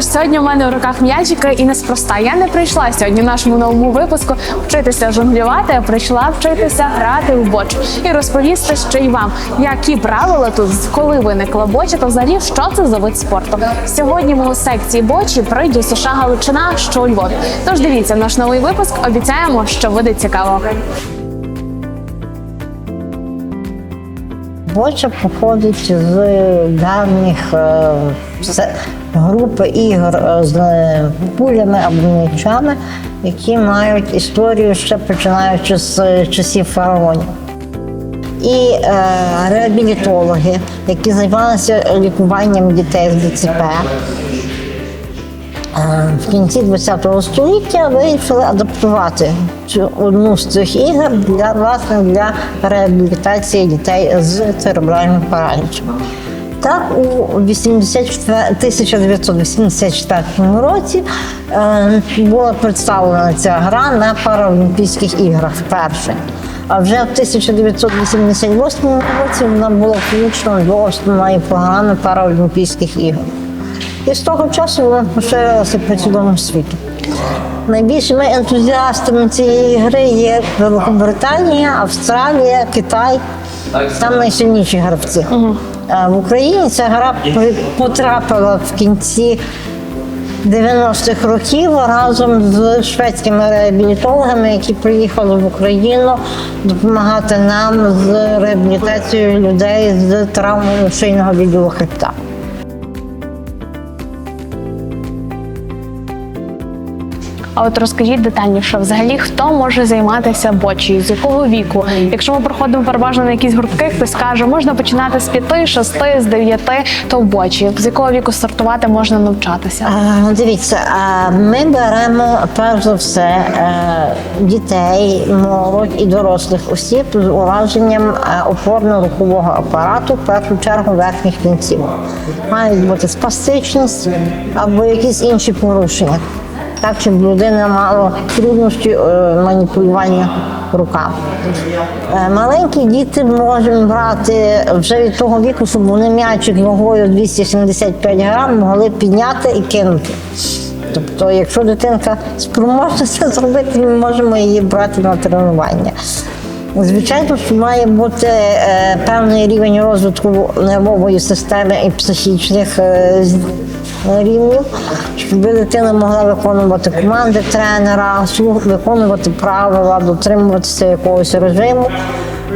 Ж, сьогодні у мене в руках м'ячики і неспроста. Я не прийшла сьогодні в нашому новому випуску вчитися жонглювати, а прийшла вчитися грати в боч і розповісти ще й вам, які правила тут, коли виникла боча, та взагалі що це за вид спорту. Сьогодні ми у секції бочі пройду США Галичина, що у. Тож дивіться наш новий випуск. Обіцяємо, що буде цікаво. Боча походить з давніх е, це групи ігор е, з е, пулями або мечами, які мають історію ще починаючи з е, часів фараонів. І е, реабілітологи, які займалися лікуванням дітей з ДЦП. В кінці ХХ століття вирішили адаптувати цю одну з цих ігор для власне для реабілітації дітей з церебральним паралічем. Так, у 1984 році е, була представлена ця гра на Паралімпійських іграх вперше. А вже в 1988 році вона була включена до основної програми Паралімпійських ігор. І з того часу вона поширилася по цілому світу. Найбільшими ентузіастами цієї гри є Великобританія, Австралія, Китай. Там найсильніші гравці. А В Україні ця гра потрапила в кінці 90-х років разом з шведськими реабілітологами, які приїхали в Україну допомагати нам з реабілітацією людей з травмою шийного відділу хребта. А от розкажіть детальніше, взагалі хто може займатися бочею, з якого віку? Якщо ми проходимо переважно на якісь гуртки, хтось каже, можна починати з 5, 6, з 9, то в бочі. З якого віку стартувати можна навчатися? А, Дивіться, а ми беремо перш за все е, дітей, молодь і дорослих осіб з ураженням е, опорно-рухового апарату, в першу чергу верхніх кінців. Мають бути спастичність або якісь інші порушення. Так, щоб людина мала труднощі е, маніпулювання руками. Е, Маленькі діти можемо брати вже від того віку, щоб вони м'ячик вагою 275 грам могли підняти і кинути. Тобто, якщо дитинка спроможна це зробити, ми можемо її брати на тренування. Звичайно, що має бути е, певний рівень розвитку нервової системи і психічних е, рівнів, щоб дитина могла виконувати команди тренера, виконувати правила, дотримуватися якогось режиму.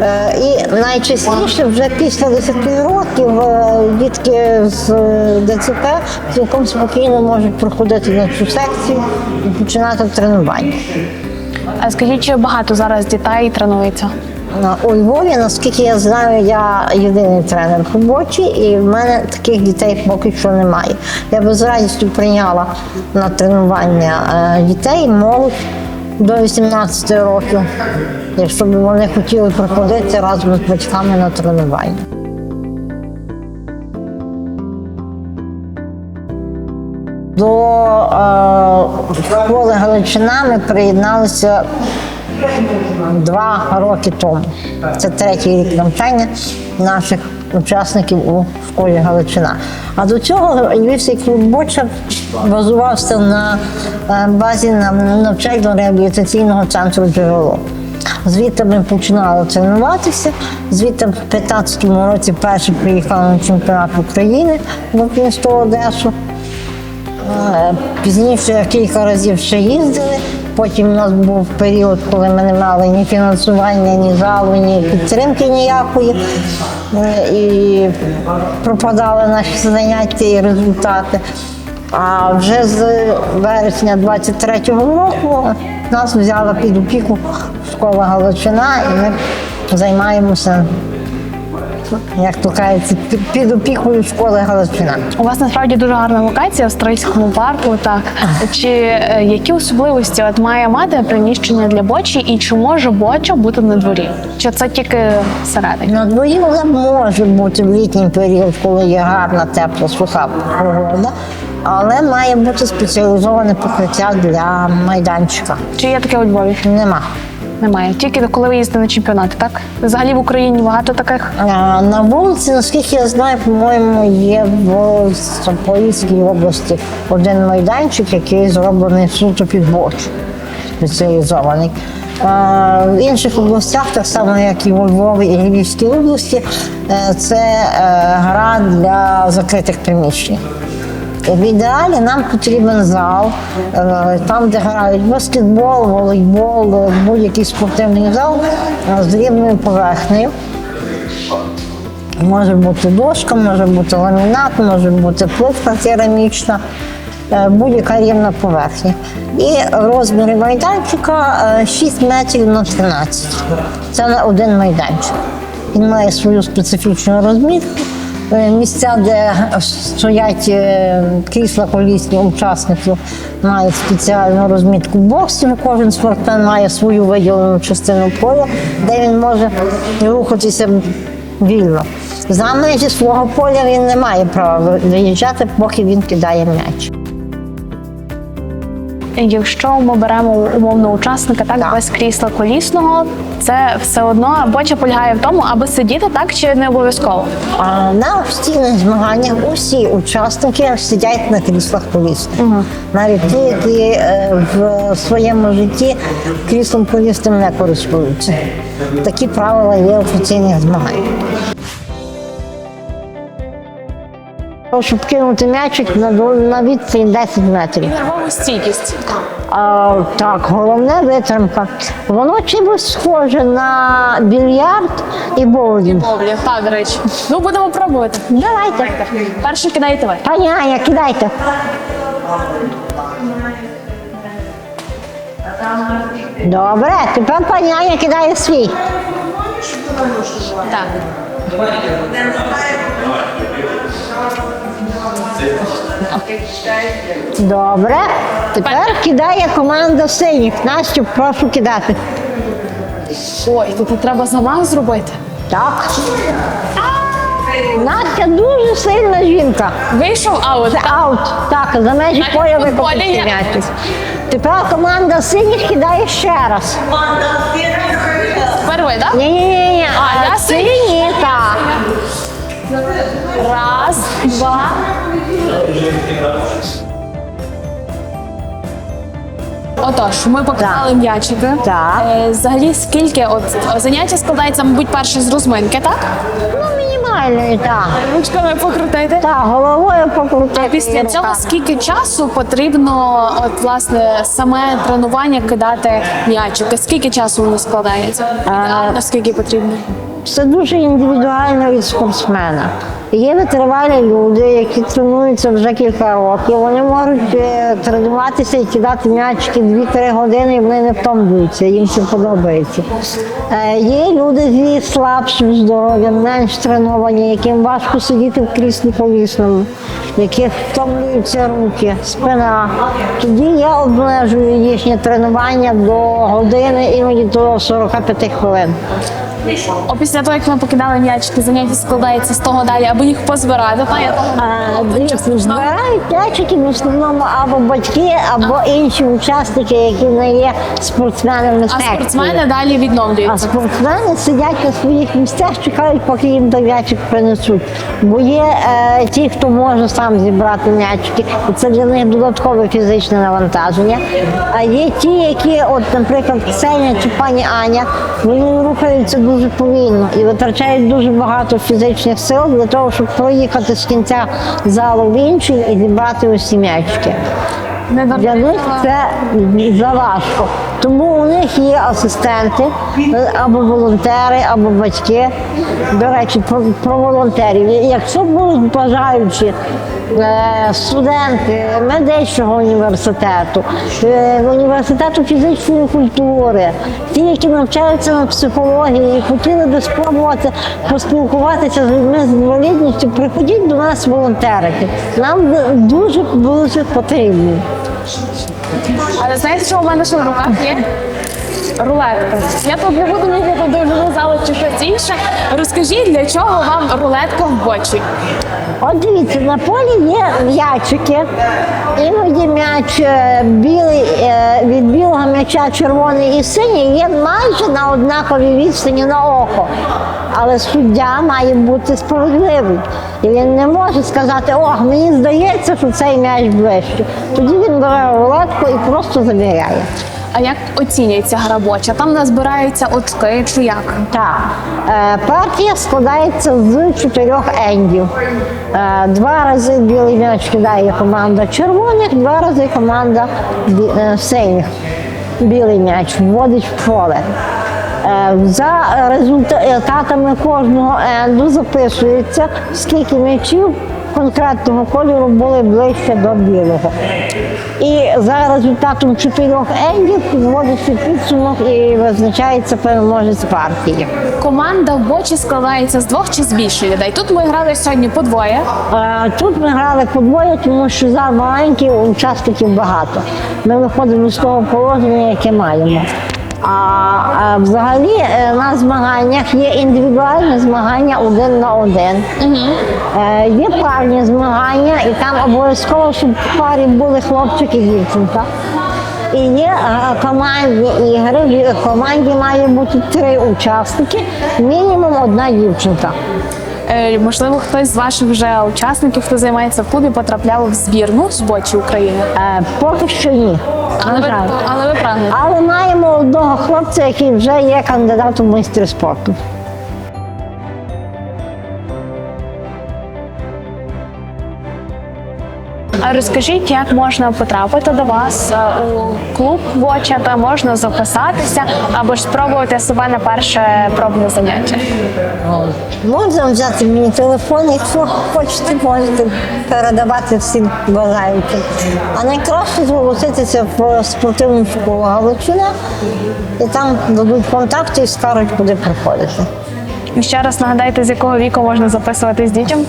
Е, І найчастіше вже після 10 років е, дітки з е, ДЦП цілком спокійно можуть проходити на цю секцію і починати тренування. А скажіть, чи багато зараз дітей тренується? У Львові, наскільки я знаю, я єдиний тренер в бочі, і в мене таких дітей поки що немає. Я би з радістю прийняла на тренування е, дітей, молодь до 18 років, якщо б вони хотіли приходити разом з батьками на тренування. До е, школи Галичина ми приєдналися два роки тому. Це третій рік навчання наших учасників у школі Галичина. А до цього Львівський клуб Боча базувався на е, базі навчально-реабілітаційного центру джерело. Звідти ми починали тренуватися. Звідти в 15-му році перші приїхали на чемпіонат України в місто Одесу. Пізніше кілька разів ще їздили. Потім у нас був період, коли ми не мали ні фінансування, ні залу, ні підтримки ніякої. Е, І пропадали наші заняття і результати. А вже з вересня 23-го року нас взяла під опіку школа Галичина, і ми займаємося, як то кажуть, під- під опікою школи Галичина. У вас насправді дуже гарна локація в Стрийському парку. Так чи е, які особливості от має мати приміщення для бочі, і чи може боча бути на дворі? Чи це тільки всередині? На дворі вона може бути в літній період, коли є гарна, тепла, суха погода, але має бути спеціалізоване покриття для майданчика. Чи є таке у Львові? Нема. Немає. Тільки коли ви їздите на чемпіонати, так? Взагалі в Україні багато таких. А, На вулиці, наскільки я знаю, по-моєму, є в Запорізькій області один майданчик, який зроблений суто під боч, спеціалізований. А, В інших областях, так само як і у Львові і Львівській області, е, це е, гра для закритих приміщень. В ідеалі нам потрібен зал, е, там, де грають баскетбол, волейбол, е, будь-який спортивний зал е, з рівною поверхнею. Може бути дошка, може бути ламінат, може бути плитка керамічна, будь-яка рівна поверхня. І розміри майданчика е, 6 метрів на 13. Це на один майданчик. Він має свою специфічну розмітку. Е, Місця, де стоять е, крісла колісні учасників, мають спеціальну розмітку боксів. Кожен спортсмен має свою виділену частину поля, де він може рухатися вільно. За межі свого поля він не має права виїжджати, поки він кидає м'яч. Якщо ми беремо умовно учасника, так, Так. без крісла колісного, це все одно боча полягає в тому, аби сидіти так чи не обов'язково. На офіційних змаганнях усі учасники сидять на кріслах колісних. Навіть ті, які е, в своєму житті кріслом колісним не користуються. Такі правила є офіційних змагань. Щоб кинути м'ячик на, на 10 метрів. Нервову стійкість. А, так, головне витримка. Воно чимось схоже на більярд і боулінг. Ловлі, так, до речі. Ну, будемо пробувати. Давайте. Перше кидаєте ви. Пані Аня, кидайте. Добре, тепер пані Аня кидає свій. Так. Добре. Тепер кидає команда синіх. Настю, прошу кидати. Ой, тут треба замах зробити. Так. Настя дуже сильна жінка. Вийшов аут. Це аут. Так, за межі поля в футболі викопати є. м'ячик. Тепер команда синіх кидає ще раз. Ви, так? Ні, ні, ні, ні. А, я сині, так. Раз, два. Отож, ми показали м'ячики. Так. Е, взагалі, скільки от заняття складається, мабуть, перше з розминки, так? Ну, мінімальної, так. Ручками покрутити. Так, головою покрутити. А після цього скільки часу потрібно, от власне, саме тренування кидати м'ячики? Скільки часу воно складається? Ідеально, скільки потрібно? Це дуже індивідуально від спортсмена. Є витривалі люди, які тренуються вже кілька років. Вони можуть е, тренуватися і кидати м'ячики 2-3 години, і вони не втомлюються, їм це подобається. Е, Є люди зі слабшим здоров'ям, менш треновані, яким важко сидіти в кріслі колісному, яких втомлюються руки, спина. Тоді я обмежую їхнє тренування до години, іноді до 45 хвилин. Після того, як ми покидали м'ячики, заняття складається з того далі, аби їх позбирати. Того А, збирають м'ячики в основному або батьки, або інші учасники, які не є спортсменами А спортсмени далі А спортсмени сидять на своїх місцях, чекають, поки їм той м'ячик принесуть. Бо є е, ті, хто може сам зібрати м'ячики, і це для них додаткове фізичне навантаження. А є ті, які, от, наприклад, Ксеня чи пані Аня, вони рухаються дуже повільно і витрачають дуже багато фізичних сил для того, щоб проїхати з кінця залу в інший і зібрати усі м'ячки. Для них це заважко. Тому у них є асистенти або волонтери, або батьки. До речі, про, про волонтерів. Якщо будуть бажаючі е, студенти медичного університету, е, університету фізичної культури, ті, які навчаються на психології і хотіли би спробувати поспілкуватися з людьми з інвалідністю, приходіть до нас волонтерити. Нам дуже дуже потрібні. Але знаєте, що у мене ще в руках є? Рулетка. Я тут не буду міряти довжину залу чи щось інше, Розкажіть, для чого вам рулетка в бочі? От дивіться, на полі є м'ячики. Іноді м'яч е, білий е, від білого м'яча червоний і синій є майже на однаковій відстані на око. Але суддя має бути справедливий. І він не може сказати, о, мені здається, що цей м'яч ближче. Тоді він бере рулетку і просто заміряє. А як оцінюється гра боча? Там назбираються очки чи як? Так, Е, партія складається з чотирьох ендів. Е, Два рази білий м'яч кидає команда червоних, два рази команда бі- е, синіх. Білий м'яч вводить в поле. Е, За результатами кожного енду записується, скільки м'ячів конкретного кольору були ближче до білого. І за результатом чотирьох ендів підводиться підсумок і визначається переможець партії. Команда в бочі складається з двох чи з більше людей. Тут ми грали сьогодні по двоє. Е, Тут ми грали подвоє, тому що зал маленький, учасників багато. Ми виходимо з того положення, яке маємо. А, а взагалі е, на змаганнях є індивідуальні змагання один на один. Е, Є парні змагання, і там обов'язково, щоб в парі були хлопчик і дівчинка. І є е, командні ігри. В команді має бути три учасники, мінімум одна дівчинка. Можливо, хтось з ваших вже учасників, хто займається в клубі, потрапляв в збірну з бочі України. Поки що ні. Але ви, але ви прагнете. Але маємо одного хлопця, який вже є кандидатом в майстри спорту. А розкажіть, як можна потрапити до вас е, у клуб боча, та можна записатися або ж спробувати себе на перше пробне заняття. Можна взяти мені телефон, якщо хочете, можете передавати всім бажаючим. А найкраще зголоситися в спортивну школу Галичина, і там дадуть контакти і скажуть, куди приходити. І ще раз нагадайте, з якого віку можна записуватись дітям?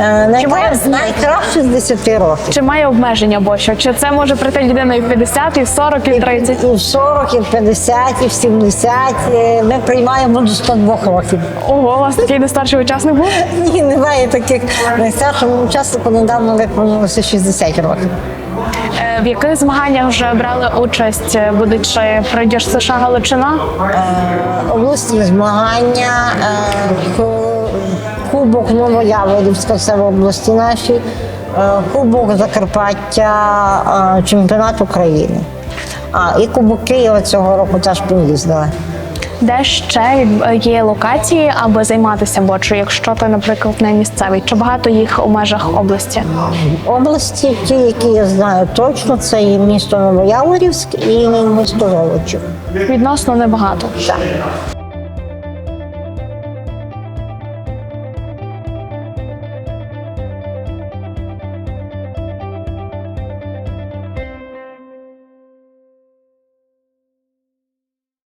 Е, Найкраще, найкраще з 10 років. Чи має обмеження боча? Чи це може прийти людина і в 50, і в 40, і в 30? І в 40, і в 50, і в 70. Е, Ми приймаємо до 102 років. Ого, у вас такий нестарший учасник був? Ні, немає таких. Найстаршому учаснику недавно виповнилося 60 років. Е, В яких змаганнях вже брали участь, будучи пройдеш США Галичина? Обласні змагання, Кубок Новояворівська, це в області нашій, е, Кубок Закарпаття, е, чемпіонат України. А, і Кубок Києва цього року теж поїздили. Де ще е, є локації, аби займатися бочою, якщо ти, наприклад, не місцевий? Чи багато їх у межах області? Області, ті, які я знаю точно, це і місто Новояворівськ і місто Золочів. Відносно небагато. Так.